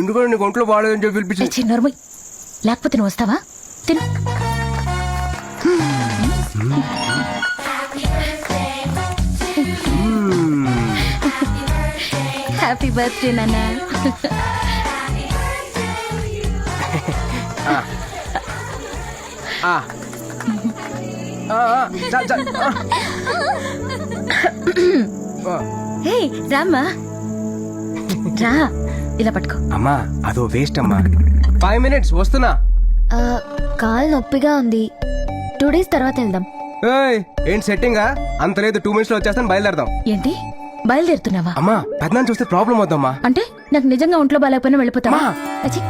ఎందుకంటే నీకు ఒంట్లో బాగాలేదని చెప్పి పిలిపించింది. లేకపోతే నువ్వు వస్తావా? తిను. హ్యాపీ బర్త్డే నాన్న. హే రామ్మా. రా. ఇలా పట్టుకో. అమ్మా అదో వేస్ట్ అమ్మా. ఫైవ్ మినిట్స్ వస్తున్నా. ఆ, కాలు నొప్పిగా ఉంది. టూ డేస్ తర్వాత వెళ్దాం. ఏయ్ ఏంటి సెట్టింగా అంత లేదు టూ మినిట్స్లో వచ్చేస్తాను బయలుదేరదాం. ఏంటి? బయలుదేరుతున్నావా? అమ్మా పెద్దనాన్ని చూస్తే ప్రాబ్లం అవుద్దమ్మా అంటే నాకు నిజంగా ఒంట్లో బాగాలేకపోయినా వెళ్ళిపోతావా. అచ్చి.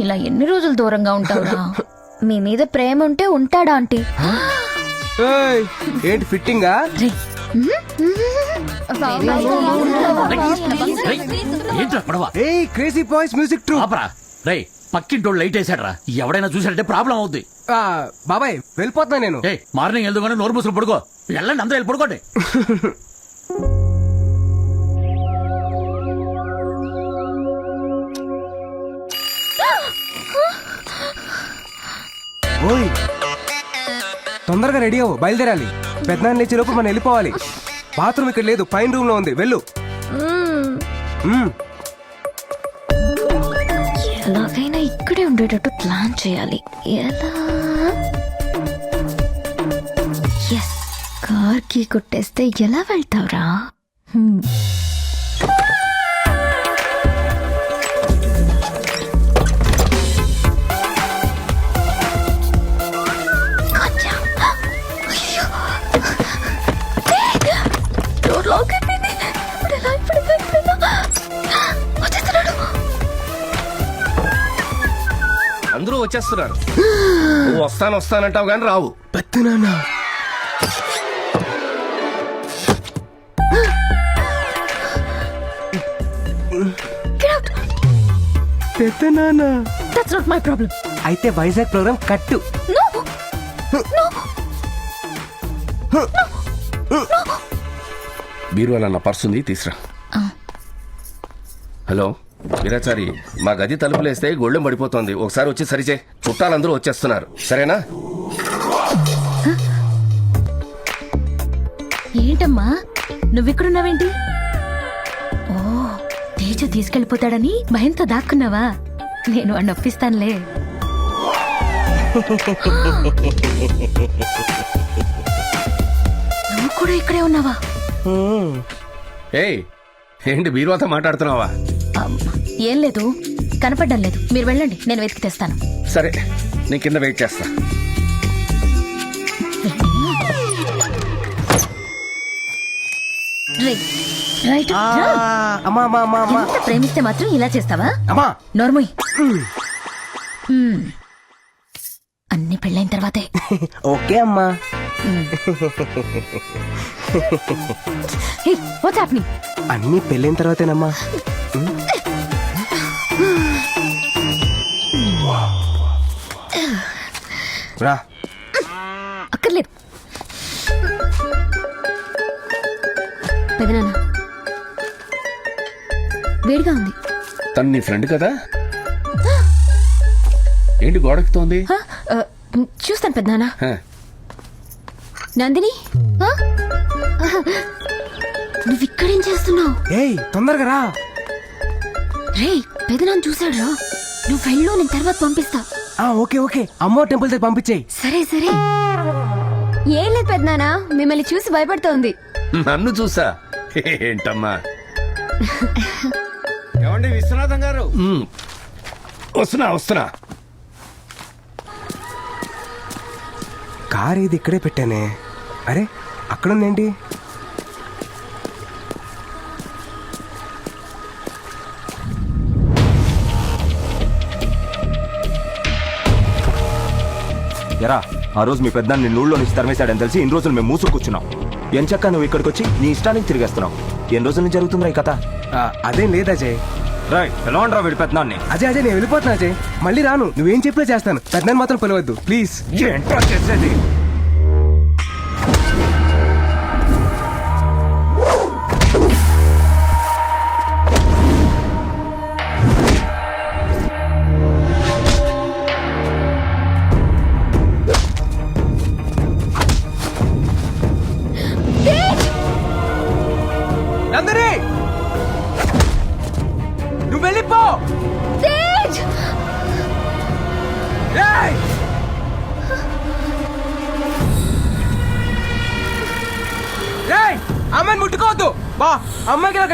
ఇలా ఎన్ని రోజులు దూరంగా ఉంటావురా? మీ మీద ప్రేమ ఉంటే ఉంటాడా ఆంటీ? ఏయ్ ఏంటి ఫిట్టింగా ఏంట్రా పడవ ఏయ్ క్రేజీ బాయ్స్ మ్యూజిక్ ట్రూ ఆపరా. రే పక్కింటోళ్ళు లైట్ వేసాడరా ఎవడైనా చూసాడంటే ప్రాబ్లం అవుద్ది. బాబాయ్ వెళ్ళిపోతున్నా నేను. ఏ మార్నింగ్ వెళ్దాం నోరు మూసులు పడుకో. వెళ్ళండి అందరూ వెళ్ళి పడుకోండి. ఓయ్ తొందరగా రెడీ అవ్వు బయలుదేరాలి. పెద్దనాన్న లేచే లోపు మనం వెళ్ళిపోవాలి. బాత్రూమ్ ఇక్కడ లేదు పైన రూమ్లో ఉంది. వెళ్ళు. మ్మ్. ఎలాగైనా ఇక్కడే ఉండేటట్టు ప్లాన్ చేయాలి. ఎలా? ఎస్ కార్కి కొట్టేస్తే ఎలా వెళ్తావురా? హ్మ్. వచ్చేస్తున్నారు. నువ్వు వస్తాను వస్తానంటావు కానీ రావు. పెద్దనాన్న దట్స్ నాట్ మై ప్రాబ్లం అయితే వైజాగ్ ప్రోగ్రామ్ కట్టు. బీరువాల నా పర్స్ ఉంది తీసురా. హలో వీరాచారి మా గది తలుపులేస్తే గొళ్ళెం పడిపోతోంది. ఒకసారి వచ్చి సరిచే. చుట్టాలందరూ వచ్చేస్తున్నారు. సరేనా? ఏంటమ్మా? నువ్విక్కడున్నావేంటి? ఓ తేజ తీసుకెళ్ళిపోతాడని భయంతో దాక్కున్నావా? నేను వాడిని ఒప్పిస్తానులే. నువ్వు కూడా ఇక్కడే ఉన్నావా? ఏయ్ ఏంటి బీరువాతో మాట్లాడుతున్నావా? ఏం లేదు. కనపడ్డం లేదు. మీరు వెళ్ళండి. నేను వెతికి తెస్తాను. సరే. నేను కింద వెయిట్ చేస్తా. రే, రైట్. ఆ, రా. అమ్మా అమ్మా అమ్మా అమ్మా. ఎంత ప్రేమిస్తే మాత్రం ఇలా చేస్తావా? అమ్మా. నోర్ముయ్. అన్ని పెళ్ళైన తర్వాతే. ఓకే అమ్మా. వాట్స్ హ్యాపెనింగ్ అన్ని పెళ్ళైన తర్వాతేనమ్మా. రా. అక్కర్లేదు. పెదనాన్న. వేడిగా ఉంది. తను నీ ఫ్రెండ్ కదా? ఏంటి గోడెక్కుతోంది? ఆ, చూస్తాను పెదనాన్న. హ, నందిని? ఆ? నువ్వు ఇక్కడేం చేస్తున్నావు? ఏయ్ తొందరగా రా. రే పెదనాన్న చూసాడు రా నువ్వు వెళ్ళు నేను తర్వాత పంపిస్తా. ఆ ఓకే ఓకే. అమ్మో టెంపుల్ దగ్గర పంపించేయి. సరే సరే. ఏం లేదు పెదనాన్న మిమ్మల్ని చూసి భయపడుతోంది. నన్ను చూసా? ఏంటమ్మా? ఏమండి విశ్వనాథం గారు? వస్తున్నా వస్తున్నా. కార్ ఇది ఇక్కడే పెట్టానే. అరే అక్కడ ఉందేంటి? ఎరా ఆ రోజు మీ పెద్ద నిన్ను ఊళ్ళో నుంచి తరిమేశాడని తెలిసి ఇన్ని రోజులు మేము మూసు కూర్చున్నాం. ఎంచక్క నువ్వు ఇక్కడికి వచ్చి నీ ఇష్టానికి తిరిగేస్తున్నావు. ఎన్ని రోజుల నుంచి జరుగుతుందిరా ఈ కథ? అదేం లేదు అజయ్. రాయ్ ఎలా ఉండరా వీడి పెద్దనాన్ని. అజయ్ అజయ్ నేను వెళ్ళిపోతున్నా అజయ్. మళ్ళీ రాను. నువ్వేం చెప్పినా చేస్తాను. పెద్దనాన్ని మాత్రం పిలవద్దు. ప్లీజ్. ఏంట్రా చేసేది?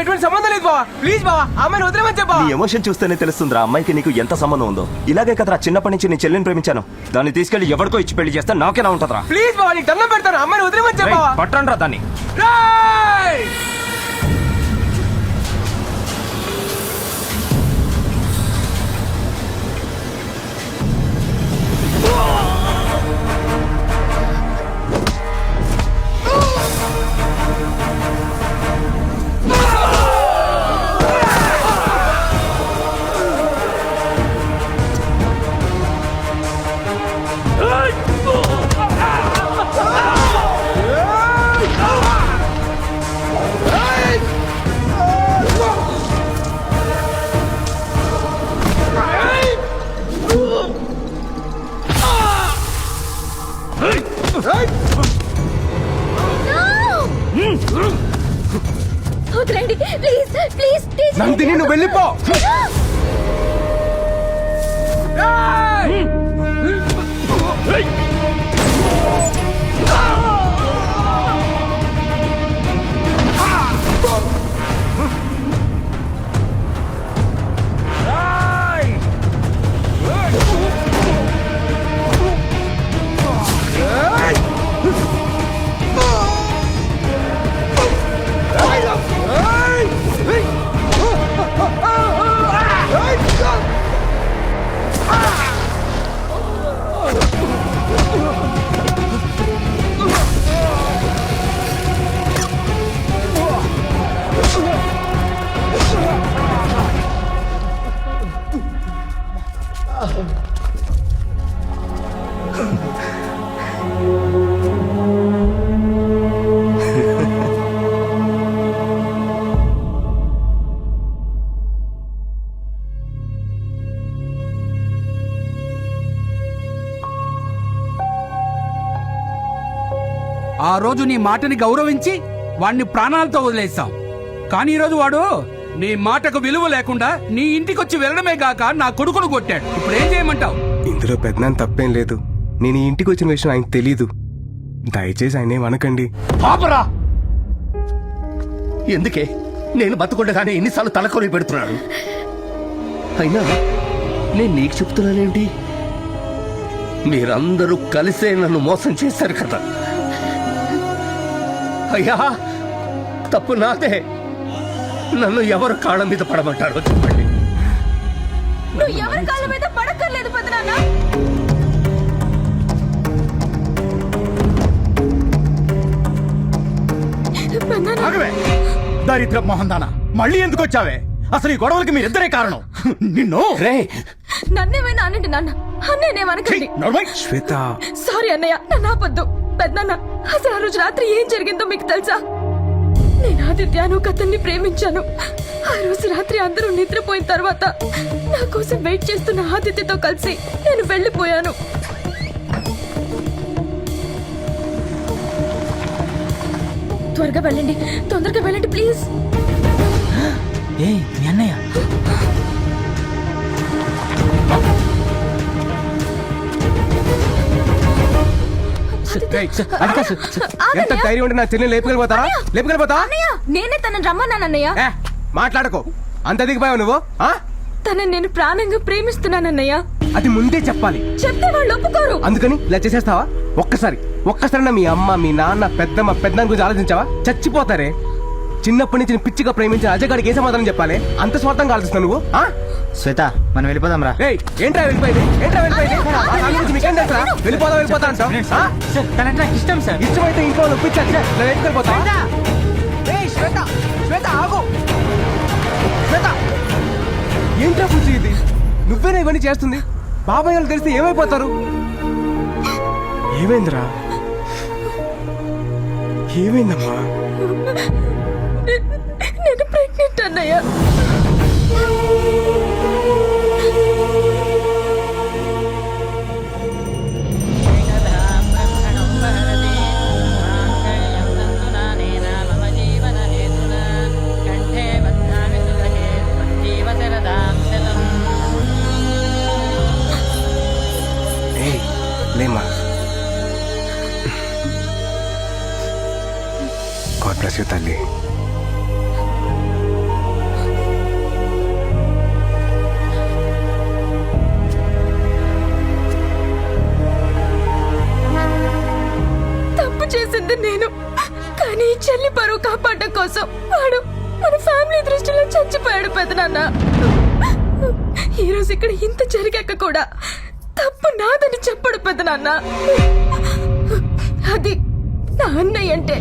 నాకు ఎటువంటి సంబంధం లేదు బావా. ప్లీజ్ బావా అమ్మాయిని వదిలేమని చెప్పా నీ ఎమోషన్ చూస్తేనే తెలుస్తుందిరా అమ్మాయికి నీకు ఎంత సంబంధం ఉందో. ఇలాగే కదరా చిన్నప్పటి నుంచి నీ చెల్లిని ప్రేమించాను. దాన్ని తీసుకెళ్ళి ఎవరికో ఇచ్చి పెళ్ళి చేస్తే నాకేనా ఉంటుందిరా? ప్లీజ్ బావా నీకు దండం పెడతాను. అమ్మాయిని వదిలేమని చెప్పా పట్టండ్రా దాన్ని. ఆ రోజు నీ మాటని గౌరవించి వాణ్ణి ప్రాణాలతో వదిలేస్తాం కానీ ఈరోజు వాడు నీ మాటకు విలువ లేకుండా నీ ఇంటికొచ్చి వెళ్ళడమే గాక నా కొడుకును కొట్టాడు. ఇప్పుడు ఏం చేయమంటావు? ఇందులో పెద్దనాన్న తప్పేం లేదు. నేను ఈ ఇంటికి వచ్చిన విషయం ఆయనకు తెలీదు. దయచేసి ఆయన ఏమనకండి పాపరా ఎందుకే? నేను బతుకుండగానే ఎన్నిసార్లు తలకొని పెడుతున్నాడు అయినా నేను నీకు చెప్తున్నానేంటి మీరందరూ కలిసే నన్ను మోసం చేశారు కదా. అయ్యా తప్పు నాదే. నన్ను ఎవరు కాళ్ళ మీద పడమంటారో చెప్పండి. నువ్వు ఎవరి కాళ్ళ మీద పడక్కర్లేదు పెద్దనాన్న ఆగవే. దరిద్ర మోహన్ దానా. మళ్ళీ ఎందుకు వచ్చావే? అసలు ఈ గొడవలకి మీరిద్దరే కారణం. నిన్ను. రే. నన్నేమైనా అనండి నాన్న? అన్నేనేమనకండి నడవై. శ్వేత. సారీ అన్నయ్య నన్ను ఆపొద్దు. పెద్దనాన్న అసలు ఆ రోజు రాత్రి ఏం జరిగిందో మీకు తెలుసా? నేను ఆదిత్యాను కథల్ని ప్రేమించాను. ఆ రోజు రాత్రి అందరూ నిద్రపోయిన తర్వాత నా కోసం వెయిట్ చేస్తున్న ఆదిత్యతో కలిసి నేను వెళ్ళిపోయాను. త్వరగా వెళ్ళండి తొందరగా వెళ్ళండి ప్లీజ్. ఏ అన్నయ్య. ఎంత ధైర్యం ఉంటే నా చెల్లి లేపుకెళ్ళిపోతారా లేపుకెళ్ళిపోతావా? అన్నయ్య నేనే తనని రమ్మన్నాను అన్నయ్య. ఏ, మాట్లాడకు. అంత దిగిపోయావు నువ్వు ఆ? తనని నేను ప్రాణంగా ప్రేమిస్తున్నానన్నయ్య అది ముందే చెప్పాలి. చెప్తే వాళ్ళు ఒప్పుకోరు. అందుకని ఇలా చేసేస్తావా? ఒక్కసారి ఒక్కసారి మీ అమ్మ మీ నాన్న పెద్దమ్మ పెద్దమ్మ గురించి ఆలోచించావా? చచ్చిపోతారే. చిన్నప్పటి నుంచి పిచ్చిగా ప్రేమించిన అజయ్ గారికి ఏ సమాధానం చెప్పాలి? అంత స్వార్థంగా ఆలోచిస్తావు నువ్వు? శ్వేత మనం వెళ్ళిపోదాం రా ఏయ్, ఏంట్రా వెళ్ళిపోయింది? ఏంట్రా వెళ్ళిపోయింది? ఆ దాని గురించి మీకేం తెలుసా వెళ్ళిపోదా వెళ్ళిపోతా ఆ? తనంటే నాకు ఇష్టం సార్. ఇష్టమైతే ఇంట్లో ఒప్పించాలి నేను వెళ్ళిపోతా ఏయ్, శ్వేత! శ్వేత ఆగు! శ్వేత! ఏంట్రా బుజ్జి ఇది? నువ్వేనా ఇవన్నీ చేస్తుంది? బాబాయ్ వాళ్ళు తెలిస్తే ఏమైపోతారు? ఏమైందిరా? ఏమైందమ్మా? నేను ప్రెగ్నెంట్ అన్నయ్య. చేసి తల్లి. తప్పు చేసింది నేను. కానీ ఈ చెల్లి పరువు కాపాడడం కోసం వాడు మన ఫ్యామిలీ దృష్టిలో చచ్చిపోయాడు పెదనాన్న. ఈరోజు ఇక్కడ ఇంత జరిగాక కూడా తప్పు నాదని చెప్పడు పెద్ద నాన్న అది నా అన్నయ్య అంటే.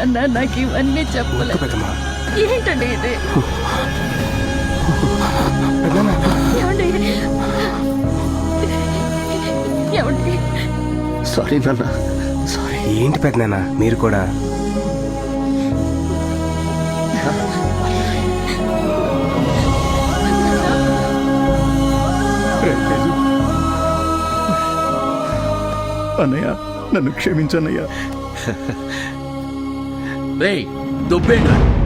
నాన్న నాకు ఇవన్నీ చెప్పలే. ఏంటండి ఇది? సారీ నాన్న సారీ. ఏంటి పెద్దనాన్న? మీరు కూడా? అన్నయ్య నన్ను క్షమించన్నయ్యా. రేయ్ దుబ్బేంట్రా.